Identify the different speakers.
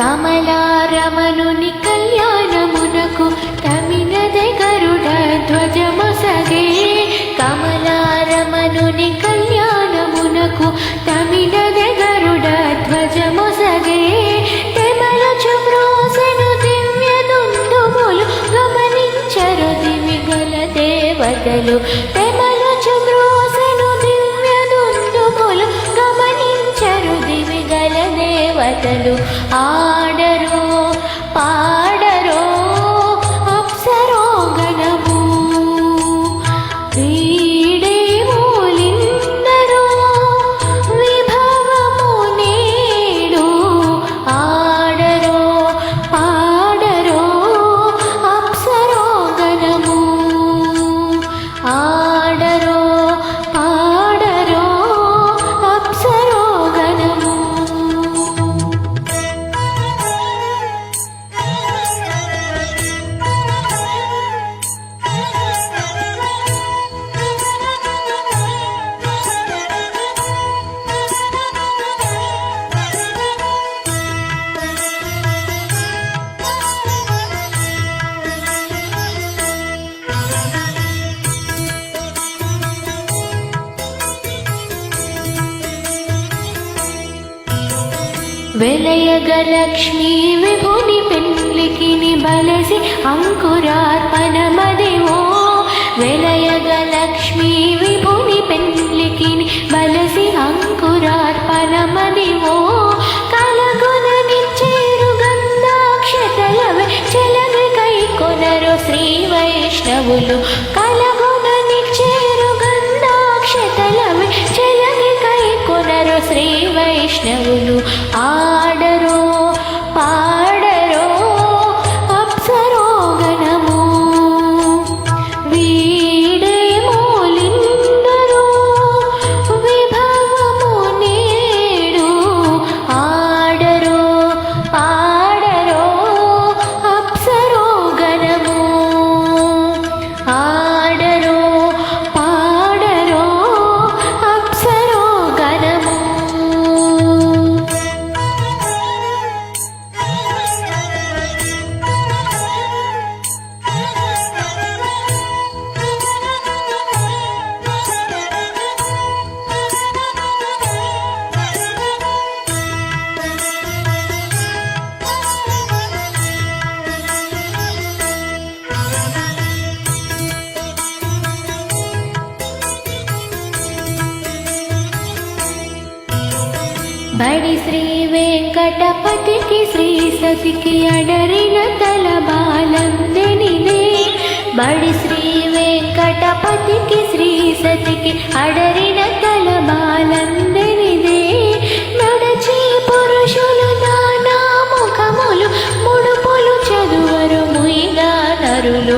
Speaker 1: కమలారమణుని కళ్యాణమునకు తమినదే గరుడ ధ్వజమసగే. కమలారమణుని కళ్యాణమునకు తమినదే గరుడ ధ్వజమసగే. తెమల చుమ్రోసెను దివ్య దుందుములు గమనించరు దివిగల దేవతలు. దేవతలు ఆడరు. వెలయగ లక్ష్మీ విభుని పెండ్లికిని బలసి అంకురార్పణమదివో వెలయగ లక్ష్మీ విభుని పెండ్లికిని బలసి అంకురార్పణమదివో కలగున నిచ్చేరు గంధాక్షతలవే చెలవి కై కొనరు శ్రీ వైష్ణవులు. వైష్ణవులు ఆ బడి శ్రీ వెంకటపతికి శ్రీ సతికి అడరిన తల బాలందెనినే బడి శ్రీ వెంకటపతికి శ్రీ సతికి అడరిన తల బాలందెనిదే నడచి పురుషులు నానా ముఖములు ముడుపులు చదువరు ముయిగా నరులు.